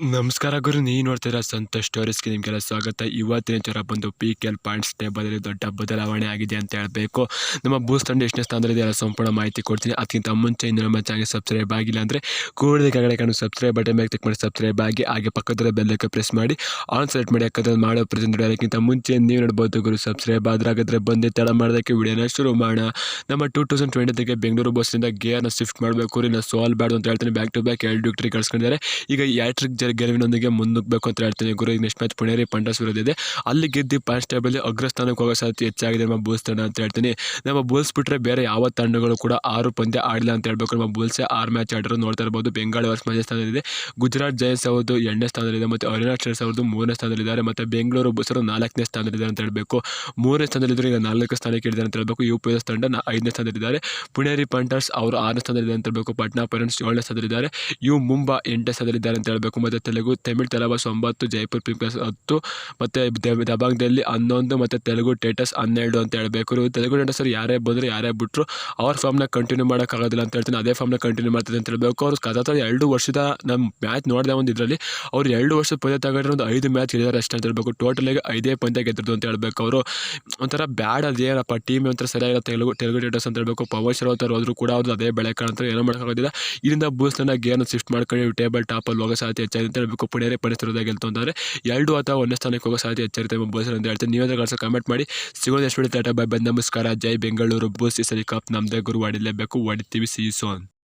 ನಮಸ್ಕಾರ ಗುರು, ನೀವು ನೋಡ್ತೀರಾ ಸಂತೋಷ್ ಸ್ಟೋರೀಸ್ಗೆ ನಿಮಗೆಲ್ಲ ಸ್ವಾಗತ. ಇವತ್ತಿನ ಜ್ವರ ಬಂದು ಪಿ ಕೆ ಎಲ್ ಪಾಯಿಂಟ್ಸ್ ಟೇಬಲಲ್ಲಿ ದೊಡ್ಡ ಬದಲಾವಣೆ ಆಗಿದೆ ಅಂತ ಹೇಳಬೇಕು. ನಮ್ಮ ಬೂಸ್ ತಂಡ ಎಷ್ಟನೇ ಸ್ಥಾನದಲ್ಲಿದೆ ಎಲ್ಲ ಸಂಪೂರ್ಣ ಮಾಹಿತಿ ಕೊಡ್ತೀನಿ. ಅದಕ್ಕಿಂತ ಮುಂಚೆ ಇನ್ನು ನಮ್ಮ ಚಾನಲ್ ಸಬ್ಸ್ಕ್ರೈಬ್ ಆಗಿಲ್ಲ ಅಂದರೆ ಕೂಡಲೇ ಕೆಳಗಡೆ ಸಬ್ಸ್ಕ್ರೈಬ್ ಬಟನ್ ಮೇಲೆ ಕ್ಲಿಕ್ ಮಾಡಿ ಸಬ್ಸ್ಕ್ರೈಬ್ ಆಗಿ, ಹಾಗೆ ಪಕ್ಕದಲ್ಲಿ ಬೆಲ್ಲಕ್ಕೆ ಪ್ರೆಸ್ ಮಾಡಿ. ಆನ್ ಸೆಲೆಕ್ಟ್ ಮಾಡಿ ಯಾಕಂದ್ರೆ ಮಾಡೋ ಪ್ರೆಸೆಂಟ್ ಅದಕ್ಕಿಂತ ಮುಂಚೆ ನೀವು ನೋಡ್ಬೋದು ಗುರು ಸಬ್ಸ್ಕ್ರೈಬ್ ಆದರೆ ಹಾಗಾದ್ರೆ ಬಂದು ತಡ ಮಾಡೋದಕ್ಕೆ ವಿಡಿಯೋನ ಶುರು ಮಾಡೋಣ. ನಮ್ಮ ಟೂ ತೌಸಂಡ್ ಟ್ವೆಂಟಿಗೆ ಬೆಂಗಳೂರು ಬಸ್ಸಿಂದ ಗೇರ್ನ ಶಿಫ್ಟ್ ಮಾಡಬೇಕು. ರೀ ನಾವು ಸೋಲ್ಬಾರ್ದು ಅಂತ ಹೇಳ್ತೀನಿ. ಬ್ಯಾಕ್ ಟು ಬ್ಯಾಕ್ ಎರಡು ವಿಕ್ಟ್ರಿ ಕಳ್ಸ್ಕೊಂಡಿದ್ದಾರೆ ಈಗ ಜರ್ ಗೆಲುವಿನೊಂದಿಗೆ ಮುನ್ನುಗ್ಗಬೇಕು ಅಂತ ಹೇಳ್ತೀನಿ. ಗುರು ನೆಕ್ಸ್ಟ್ ಮ್ಯಾಚ್ ಪುಣೇರಿ ಪಂಡಸ್ ವಿರೋಧಿದೆ ಅಲ್ಲಿ ಗೆದ್ದು ಪಾಯಿಂಟ್ಸ್ ಟೇಬಲ್ ಅಗ್ರಸ್ಥಾನಕ್ಕೆ ಹೋಗೋ ಸಾಧ್ಯತೆ ಹೆಚ್ಚಾಗಿದೆ ನಮ್ಮ ಬೂಲ್ಸ್ ತಂಡ ಅಂತ ಹೇಳ್ತೀನಿ. ನಮ್ಮ ಬೂಲ್ಸ್ ಬಿಟ್ಟರೆ ಬೇರೆ ಯಾವ ತಂಡಗಳು ಕೂಡ ಆರು ಪಂದ್ಯ ಆಡಿಲ್ಲ ಅಂತ ಹೇಳ್ಬೇಕು. ನಮ್ಮ ಬೂಲ್ಸೇ ಆರು ಮ್ಯಾಚ್ ಆಡಿರೋ ನೋಡ್ತಾ ಇರ್ಬೋದು. ಬೆಂಗಾಳಿ ವರ್ಸ್ ಮಧ್ಯ ಸ್ಥಾನದಲ್ಲಿದೆ. ಗುಜರಾತ್ ಜಯನ್ಸ್ ಅವ್ರದ್ದು ಎರಡನೇ ಸ್ಥಾನದಲ್ಲಿದೆ ಮತ್ತು ಅರುಣಾಚಲ್ಸ್ ಅವ್ರದ್ದು ಮೂರನೇ ಸ್ಥಾನದಲ್ಲಿದ್ದಾರೆ ಮತ್ತು ಬೆಂಗಳೂರು ಬಸ್ಸರು ನಾಲ್ಕನೇ ಸ್ಥಾನದಲ್ಲಿದ್ದಾರೆ ಅಂತ ಹೇಳಬೇಕು. ಮೂರನೇ ಸ್ಥಾನದಲ್ಲಿದ್ದರೆ ಈಗ ನಾಲ್ಕು ಸ್ಥಾನಕ್ಕೆ ಇಳಿದ್ದಾರೆ ಅಂತ ಹೇಳಬೇಕು. ಯು ಪಿ ಎಸ್ ತಂಡ ಐದನೇ ಸ್ಥಾನದಲ್ಲಿದ್ದಾರೆ. ಪುಣೇರಿ ಪಂಟರ್ಸ್ ಅವರು ಆರನೇ ಸ್ಥಾನದಲ್ಲಿದೆ ಅಂತ ಹೇಳಬೇಕು. ಪಟ್ನಾ ಪೈರನ್ಸ್ ಏಳನೇ ಸ್ಥಾನದಲ್ಲಿದ್ದಾರೆ. ಯು ಮುಂಬಾ ಎಂಟನೇ ಸ್ಥಾನದಲ್ಲಿದ್ದಾರೆ ಅಂತ ಹೇಳಬೇಕು. ಮತ್ತು ತೆಲುಗು, ತಮಿಳ್ ತಲಬಾಸ್ ಒಂಬತ್ತು, ಜೈಪುರ್ ಪಿಂಕಸ್ ಹತ್ತು, ಮತ್ತು ದಬಾಂಗ್ದಲ್ಲಿ ಹನ್ನೊಂದು, ಮತ್ತು ತೆಲುಗು ಟೇಟಸ್ ಹನ್ನೆರಡು ಅಂತ ಹೇಳಬೇಕು. ತೆಲುಗು ಟೇಟಸ್ ಯಾರೇ ಬಂದರು ಯಾರೇ ಬಿಟ್ಟರು ಅವ್ರ ಫಾರ್ಮ್ನ ಕಂಟಿನ್ಯೂ ಮಾಡೋಕ್ಕಾಗೋದಿಲ್ಲ ಅಂತ ಹೇಳ್ತೀನಿ. ಅದೇ ಫಾರ್ಮ್ನ ಕಂಟಿನ್ಯೂ ಮಾಡ್ತಾರೆ ಅಂತ ಹೇಳಬೇಕು. ಅವ್ರು ಕದಾತ್ರ ಎರಡು ವರ್ಷದ ನಮ್ಮ ಮ್ಯಾಚ್ ನೋಡಿದೆ ಒಂದು ಇದರಲ್ಲಿ ಅವ್ರು ಎರಡು ವರ್ಷದ ಪಂದ್ಯ ತಗೊಂಡ್ರೆ ಒಂದು ಐದು ಮ್ಯಾಚ್ ಗೆದ್ದಾರೆ ಅಷ್ಟೇ ಅಂತ ಹೇಳ್ಬೇಕು. ಟೋಟಲಾಗಿ ಐದೇ ಪಂದ್ಯ ಗೆದ್ದರು ಅಂತ ಹೇಳ್ಬೇಕು ಅವರು. ಒಂಥರ ಬ್ಯಾಡ್ ಅದೇನಪ್ಪ ಟೀಮ್ ಒಂಥರ ಸರಿಯಾಗಿಲ್ಲ. ತೆಲುಗು ತೆಲುಗು ಟೇಟಸ್ ಅಂತ ಹೇಳ್ಬೇಕು. ಪವರ್ ಶರೋತರ್ ಹೋದ್ರು ಕೂಡ ಅವ್ರದ್ದು ಅದೇ ಬೆಳೆ ಕಾಣ್ತಾರೆ ಏನೋ ಮಾಡೋಕ್ಕಾಗೋದಿಲ್ಲ. ಇದರಿಂದ ಬೂಸ್ನ ಗೇರ್ನ ಶಿಫ್ಟ್ ಮಾಡ್ಕೊಂಡು ಟೇಬಲ್ ಟಾಪಲ್ಲಿ ಹೋಗೋ ಸಾಧ್ಯತೆ ಹೆಚ್ಚಾಗಿದೆ. ಅಂತ ಹೇಳಬೇಕು ಪುಣೆಯೇ ಪಡಿಸ್ತಿರೋದಾಗ ಗೆಲ್ತು ಅಂತಂದರೆ ಎರಡು ಅಥವಾ ಒಂದೇ ಸ್ಥಾನಕ್ಕೆ ಹೋಗೋ ಸಾಧ್ಯತೆ ಹೆಚ್ಚಿರುತ್ತೆ ಬೂಸ್ ಅಂತ ಹೇಳ್ತೀನಿ ನೀವೇ ಕಳಿಸ ಕಮೆಂಟ್ ಮಾಡಿ. ಸಿಗೋದು ಎಷ್ಟು ಬಿಡುತ್ತೆ ಬೈ ಬೈ ನಮಸ್ಕಾರ. ಜೈ ಬೆಂಗಳೂರು. ಬೂಸ್ ಈ ಸರಿ ಕಪ್ ನಮ್ಮದೇ ಗುರು ಹೊಡಿಲೇಬೇಕು ಸಿ ಸೋನ್